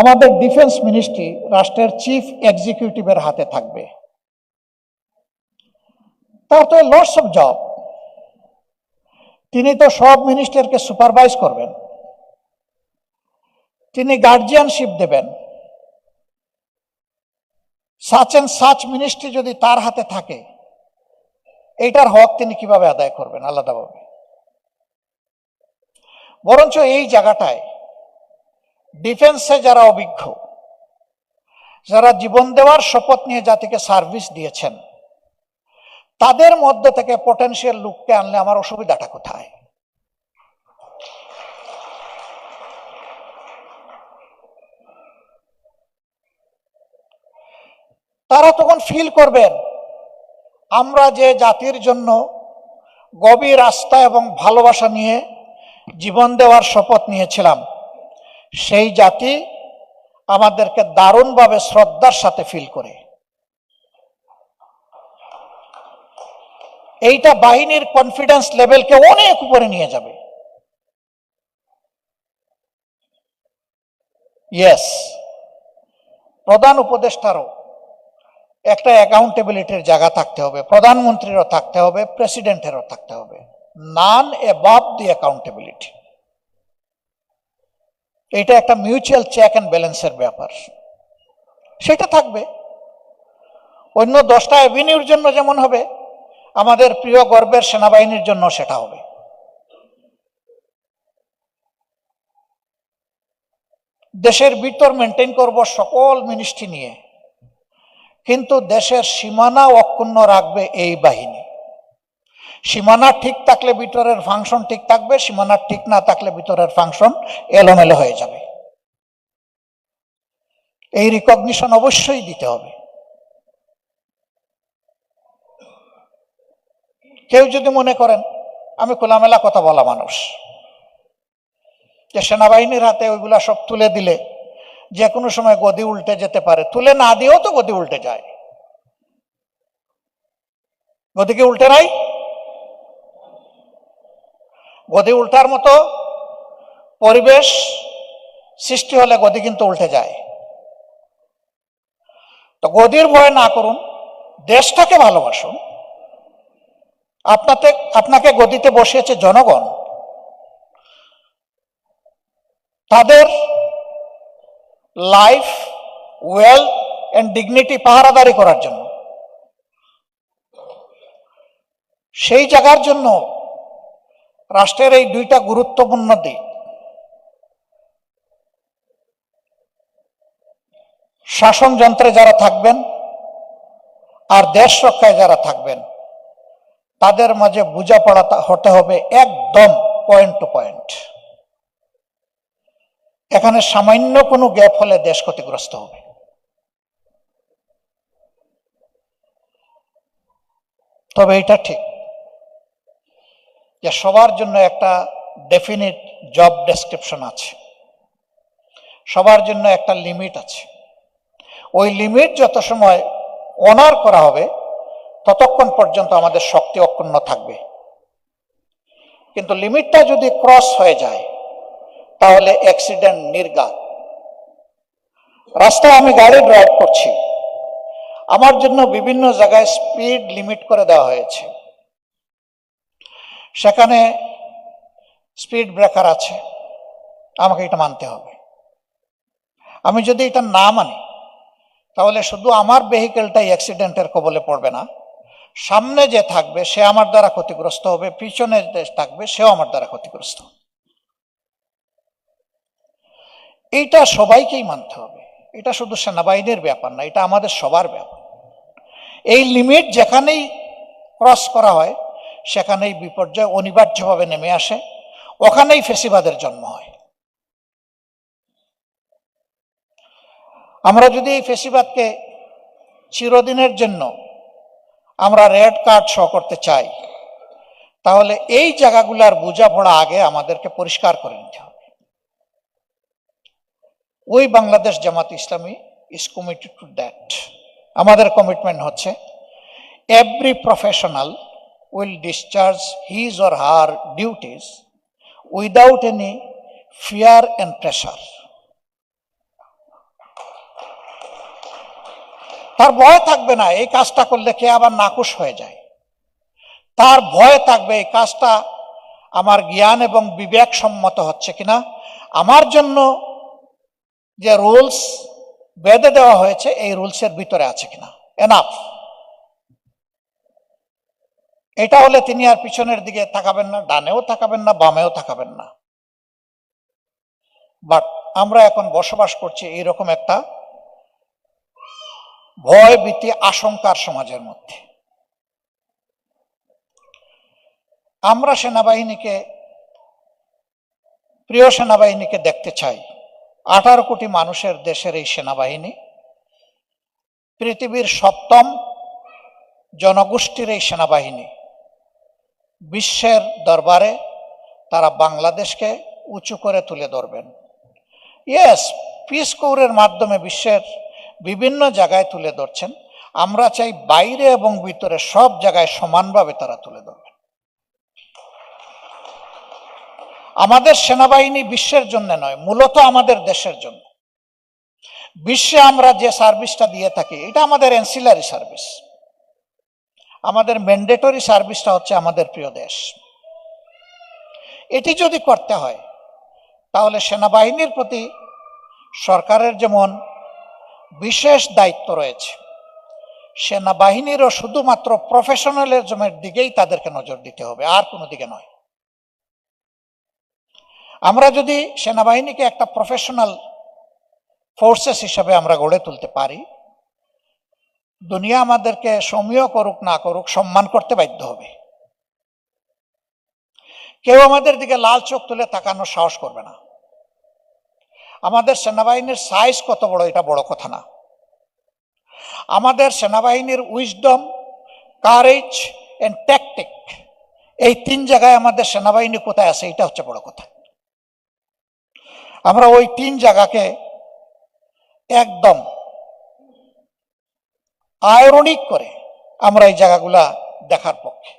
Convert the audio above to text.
আমাদের defence ministry রাষ্ট্রের chief এক্সিকিউটিভের হাতে থাকবে। তার তো লটস অফ জব। তিনি তো সব মিনিস্টারকে সুপারভাইজ করবেন। তিনি গার্জিয়ানশিপ দেবেন। সাচ এন্ড সাচ মিনিস্ট্রি যদি তার হাতে থাকে, এইটার হক তিনি কীভাবে আদায় করবেন আলাদাভাবে বরঞ্চ এই জায়গাটায় ডিফেন্সে যারা অভিজ্ঞ, যারা জীবন দেওয়ার শপথ নিয়ে জাতিকে সার্ভিস দিয়েছেন, তাদের মধ্যে থেকে পটেনশিয়াল লোককে আনলে আমার অসুবিধাটা কোথায়? তারা তখন ফিল করবেন, আমরা যে জাতির জন্য গভীর আস্থা এবং ভালোবাসা নিয়ে জীবন দেওয়ার শপথ নিয়েছিলাম সেই জাতি আমাদেরকে দারুণভাবে শ্রদ্ধার সাথে ফিল করে। এইটা বাহিনীর কনফিডেন্স লেভেলকে অনেক উপরে নিয়ে যাবে। ইয়েস প্রধান উপদেষ্টারও একটা অ্যাকাউন্টেবিলিটির জায়গা থাকতে হবে, প্রধানমন্ত্রীরও থাকতে হবে প্রেসিডেন্টেরও থাকতে হবে। নান এবাব দি অ্যাকাউন্টেবিলিটি এটা একটা মিউচুয়াল চেক অ্যান্ড ব্যালেন্সের ব্যাপার। সেটা থাকবে। অন্য দশটা অ্যাভিনিউর জন্য যেমন হবে, আমাদের প্রিয় গর্বের সেনাবাহিনীর জন্য সেটা হবে। দেশের ভিতর মেনটেন করব সকল মিনিস্ট্রি নিয়ে। কিন্তু দেশের সীমানা অক্ষুণ্ণ রাখবে এই বাহিনী। সীমানা ঠিক থাকলে ভিতরের ফাংশন ঠিক থাকবে, সীমানা ঠিক না থাকলে ভিতরের ফাংশন এলোমেলো হয়ে যাবে। এই রিকগনিশন অবশ্যই দিতে হবে। কেউ যদি মনে করেন, আমি খোলামেলা কথা বলা মানুষ। যে সেনাবাহিনীর হাতে ওইগুলা সব তুলে দিলে যে কোনো সময় গদি উল্টে যেতে পারে। তুলে না দিয়েও তো গদি উল্টে যায়। গদিকে উল্টে নাই? গদি উল্টার মতো পরিবেশ সৃষ্টি হলে গদি কিন্তু উল্টে যায়। তো গদির ভয় না করুন, দেশটাকে ভালোবাসুন। আপনাতে, আপনাকে গদিতে বসিয়েছে জনগণ। তাদের লাইফ ওয়েলথ অ্যান্ড ডিগনিটি পাহারাদারি করার জন্য। সেই জায়গার জন্য রাষ্ট্রের এই দুইটা গুরুত্বপূর্ণ দিক। শাসন যন্ত্রে যারা থাকবেন আর দেশ রক্ষায় যারা থাকবেন, তাদের মাঝে বোঝাপড়া হতে হবে একদম পয়েন্ট টু পয়েন্ট। এখানে সামান্য কোনো গ্যাপ হলে দেশ ক্ষতিগ্রস্ত হবে। তবে এটা ঠিক। যে সবার জন্য একটা ডেফিনিট জব ডেসক্রিপশন আছে। সবার জন্য একটা লিমিট আছে। ওই লিমিট যত সময় অনার করা হবে, ততক্ষণ পর্যন্ত আমাদের শক্তি অক্ষুণ্ণ থাকবে। কিন্তু লিমিটটা যদি ক্রস হয়ে যায়, তাহলে অ্যাক্সিডেন্ট নির্গাত। রাস্তায় আমি গাড়ি ড্রাইভ করছি। আমার জন্য বিভিন্ন জায়গায় স্পিড লিমিট করে দেওয়া হয়েছে। সেখানে স্পিড ব্রেকার আছে। আমাকে এটা মানতে হবে। আমি যদি এটা না মানি, তাহলে শুধু আমার ভেহিকেলটাই অ্যাক্সিডেন্টের কবলে পড়বে না। সামনে যে থাকবে, সে আমার দ্বারা ক্ষতিগ্রস্ত হবে। পিছনে যে থাকবে, সেও আমার দ্বারা ক্ষতিগ্রস্ত হবে। এইটা সবাইকেই মানতে হবে। এটা শুধু সেনাবাহিনীর ব্যাপার না, এটা আমাদের সবার ব্যাপার। এই লিমিট যেখানেই ক্রস করা হয় সেখানেই বিপর্যয় অনিবার্যভাবে নেমে আসে। ওখানেই ফেসিবাদের জন্ম হয়। আমরা যদি এই ফেসিবাদকে চিরদিনের জন্য আমরা রেড কার্ড শো করতে চাই, তাহলে এই জায়গাগুলার বোঝাপড়া আগে আমাদেরকে পরিষ্কার করে নিতে হবে। ওই Bangladesh Jamaat Islami is committed to that আমাদের কমিটমেন্ট হচ্ছে every professional will discharge his or her duties without any fear and pressure. তার ভয় থাকবে না, এই কাজটা করলে কে আবার নাকুশ হয়ে যায়। তার ভয় থাকবে, এই কাজটা আমার জ্ঞান এবং বিবেক সম্মত হচ্ছে কিনা। আমার জন্য যে রুলস বেঁধে দেওয়া হয়েছে, এই রুলসের ভিতরে আছে কিনা। এনাফ এটা হলে তিনি আর পিছনের দিকে তাকাবেন না, ডানেও তাকাবেন না, বামেও তাকাবেন না। বাট আমরা এখন বসবাস করছি এইরকম একটা ভয় ভীতি আশঙ্কার সমাজের মধ্যে। আমরা সেনাবাহিনীকে, প্রিয় সেনাবাহিনীকে দেখতে চাই। আঠারো কোটি মানুষের দেশের এই সেনাবাহিনী, পৃথিবীর সপ্তম জনগোষ্ঠীর এই সেনাবাহিনী। বিশ্বের দরবারে তারা বাংলাদেশকে উঁচু করে তুলে ধরবেন। ইয়েস পিস কৌরের মাধ্যমে বিশ্বের বিভিন্ন জায়গায় তুলে ধরছেন। আমরা চাই বাইরে এবং ভিতরে সব জায়গায় সমানভাবে তারা তুলে ধরবেন। আমাদের সেনাবাহিনী বিশ্বের জন্য নয়, মূলত আমাদের দেশের জন্য। বিশ্বে আমরা যে সার্ভিসটা দিয়ে থাকি, এটা আমাদের এনসিলারি সার্ভিস আমাদের ম্যান্ডেটরি সার্ভিসটা হচ্ছে আমাদের প্রিয় দেশ। এটি যদি করতে হয়, তাহলে সেনাবাহিনীর প্রতি সরকারের যেমন বিশেষ দায়িত্ব রয়েছে, সেনাবাহিনীরও শুধুমাত্র প্রফেশনালিজমের দিকেই তাদেরকে নজর দিতে হবে, আর কোনো দিকে নয়। আমরা যদি সেনাবাহিনীকে একটা প্রফেশনাল ফোর্সেস হিসাবে আমরা গড়ে তুলতে পারি দুনিয়া আমাদেরকে সমীয় করুক, না করুক, সম্মান করতে বাধ্য হবে। কেউ আমাদের দিকে লাল চোখ তুলে তাকানোর সাহস করবে না। আমাদের সেনাবাহিনীর সাইজ কত বড়, এটা বড় কথা না। আমাদের সেনাবাহিনীর উইজডম কারেজ এন্ড ট্যাকটিক এই তিন জায়গায় আমাদের সেনাবাহিনী কোথায় আছে, এটা হচ্ছে বড় কথা। আমরা ওই তিন জায়গাকে একদম আয়রনিক করে আমরা এই জায়গাগুলা দেখার পক্ষে।